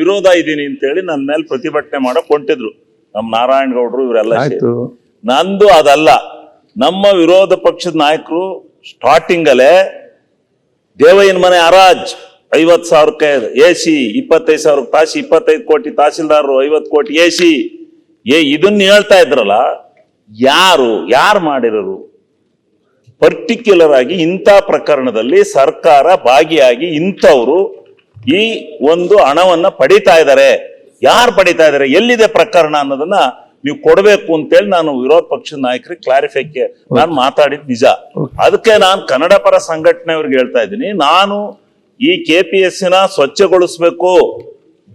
ವಿರೋಧ ಇದ್ದೀನಿ ಅಂತೇಳಿ ನನ್ನ ಮೇಲೆ ಪ್ರತಿಭಟನೆ ಮಾಡಕ್ ಹೊಂಟಿದ್ರು. ನಮ್ಮ ನಾರಾಯಣ ಗೌಡ್ರು ಇವರೆಲ್ಲ ನಂದು ಅದಲ್ಲ. ನಮ್ಮ ವಿರೋಧ ಪಕ್ಷದ ನಾಯಕರು ಸ್ಟಾರ್ಟಿಂಗ್ ಅಲ್ಲೇ ದೇವಯ್ಯನ ಮನೆ ಹರಾಜ್ ಐವತ್ ಸಾವಿರ ಎ ಸಿ ಇಪ್ಪತ್ತೈದು ಸಾವಿರ ತಾಸಿ ಇಪ್ಪತ್ತೈದು ಕೋಟಿ ತಹಸೀಲ್ದಾರರು ಐವತ್ತು ಕೋಟಿ ಎ ಸಿ. ಏ ಇದನ್ನ ಹೇಳ್ತಾ ಇದ್ರಲ್ಲ ಯಾರು ಯಾರು ಮಾಡಿರೋರು? ಪರ್ಟಿಕ್ಯುಲರ್ ಆಗಿ ಇಂಥ ಪ್ರಕರಣದಲ್ಲಿ ಸರ್ಕಾರ ಭಾಗಿಯಾಗಿ ಇಂಥವ್ರು ಈ ಒಂದು ಹಣವನ್ನ ಪಡಿತಾ ಇದ್ದಾರೆ. ಯಾರು ಪಡಿತಾ ಇದ್ದಾರೆ? ಎಲ್ಲಿದೆ ಪ್ರಕರಣ ಅನ್ನೋದನ್ನ ನೀವು ಕೊಡಬೇಕು ಅಂತೇಳಿ ನಾನು ವಿರೋಧ ಪಕ್ಷದ ನಾಯಕರಿಗೆ ಕ್ಲಾರಿಫೈಕ್ಕೆ ನಾನು ಮಾತಾಡಿದ್ ನಿಜ. ಅದಕ್ಕೆ ನಾನು ಕನ್ನಡ ಪರ ಸಂಘಟನೆಯವ್ರಿಗೆ ಹೇಳ್ತಾ ಇದ್ದೀನಿ. ನಾನು ಈ ಕೆ ಪಿ ಎಸ್ ಸಿನ ಸ್ವಚ್ಛಗೊಳಿಸ್ಬೇಕು.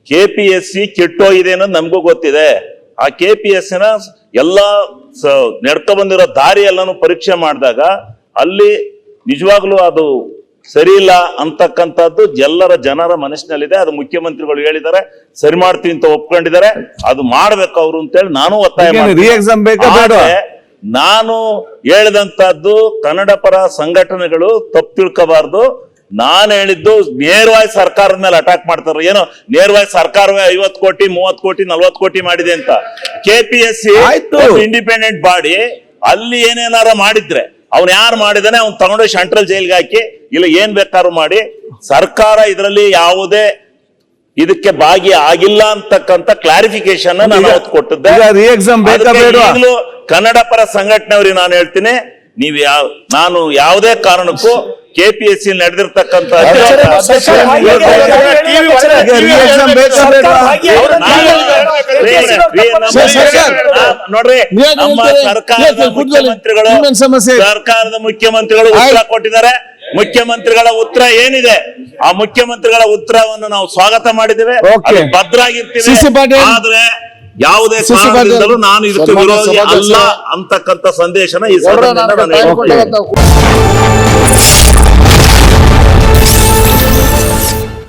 ಕೆ ಪಿ ಎಸ್ ಸಿ ಕೆಟ್ಟೋಗಿದೆ ಅನ್ನೋದು ನಮಗೂ ಗೊತ್ತಿದೆ. ಆ ಕೆ ಪಿ ಎಸ್ ಸಿನ ಎಲ್ಲ ನಡ್ಕೊ ಬಂದಿರೋ ದಾರಿ ಎಲ್ಲಾನು ಪರೀಕ್ಷೆ ಮಾಡಿದಾಗ ಅಲ್ಲಿ ನಿಜವಾಗ್ಲೂ ಅದು ಸರಿ ಇಲ್ಲ ಅಂತಕ್ಕಂಥದ್ದು ಎಲ್ಲರ ಜನರ ಮನಸ್ಸಿನಲ್ಲಿದೆ. ಅದು ಮುಖ್ಯಮಂತ್ರಿಗಳು ಹೇಳಿದ್ದಾರೆ. ಸರಿ ಮಾಡ್ತೀವಿ ಅಂತ ಒಪ್ಕೊಂಡಿದ್ದಾರೆ. ಅದು ಮಾಡ್ಬೇಕು ಅವ್ರು ಅಂತೇಳಿ ನಾನು ಒತ್ತಾಯ? ನಾನು ಹೇಳಿದಂತಹದ್ದು ಕನ್ನಡ ಪರ ಸಂಘಟನೆಗಳು ತಪ್ಪು ತಿಳ್ಕೋಬಾರ್ದು. ನಾನು ಹೇಳಿದ್ದು ನೇರವಾಗಿ ಸರ್ಕಾರದ ಮೇಲೆ ಅಟ್ಯಾಕ್ ಮಾಡ್ತಾರೆ. ಏನೋ ನೇರವಾಗಿ ಸರ್ಕಾರವೇ ಐವತ್ ಕೋಟಿ ಮೂವತ್ ಕೋಟಿ ನಲ್ವತ್ ಕೋಟಿ ಮಾಡಿದೆ ಅಂತ. K P S C. Independent body ಅಲ್ಲಿ ಏನೇನಾರ ಮಾಡಿದ್ರೆ ಅವ್ನ್ ಯಾರು ಮಾಡಿದಾನೆ ಅವ್ನು ತಗೊಂಡು ಸೆಂಟ್ರಲ್ ಜೈಲ್ಗೆ ಹಾಕಿ ಇಲ್ಲ ಏನ್ ಬೇಕಾದ್ರು ಮಾಡಿ ಸರ್ಕಾರ ಇದರಲ್ಲಿ ಯಾವುದೇ ಇದಕ್ಕೆ ಭಾಗಿ ಆಗಿಲ್ಲ ಅಂತಕ್ಕಂತ ಕ್ಲಾರಿಫಿಕೇಶನ್ ನಾನು ಅವತ್ತು ಕೊಟ್ಟಿದ್ದೆ ಕನ್ನಡ ಪರ ಸಂಘಟನೆಯವ್ರಿಗೆ ನಾನು ಹೇಳ್ತೀನಿ ನೀವು ಯಾವ ನಾನು ಯಾವುದೇ ಕಾರಣಕ್ಕೂ ಕೆ ಪಿ ಎಸ್ ಸಿ ನಡೆದಿರ್ತಕ್ಕಂಥ. ನೋಡ್ರಿ ನಮ್ಮ? ಸರ್ಕಾರದ ಮುಖ್ಯಮಂತ್ರಿಗಳು? ಸರ್ಕಾರದ ಮುಖ್ಯಮಂತ್ರಿಗಳು ಉತ್ತರ ಕೊಟ್ಟಿದ್ದಾರೆ ಮುಖ್ಯಮಂತ್ರಿಗಳ ಉತ್ತರ ಏನಿದೆ? ಆ ಮುಖ್ಯಮಂತ್ರಿಗಳ ಉತ್ತರವನ್ನು ನಾವು ಸ್ವಾಗತ ಮಾಡಿದ್ದೇವೆ. ಭದ್ರಾಗಿರ್ತೀವಿ. ಆದ್ರೆ ಯಾವುದೇ. ಕಾರಣದಿಂದಲೂ ನಾನು ಇದಕ್ಕೆ ವಿರೋಧ ಅಲ್ಲ. ಅಂತಕ್ಕಂತ ಸಂದೇಶನ ಈ ಗೌಡ್ರ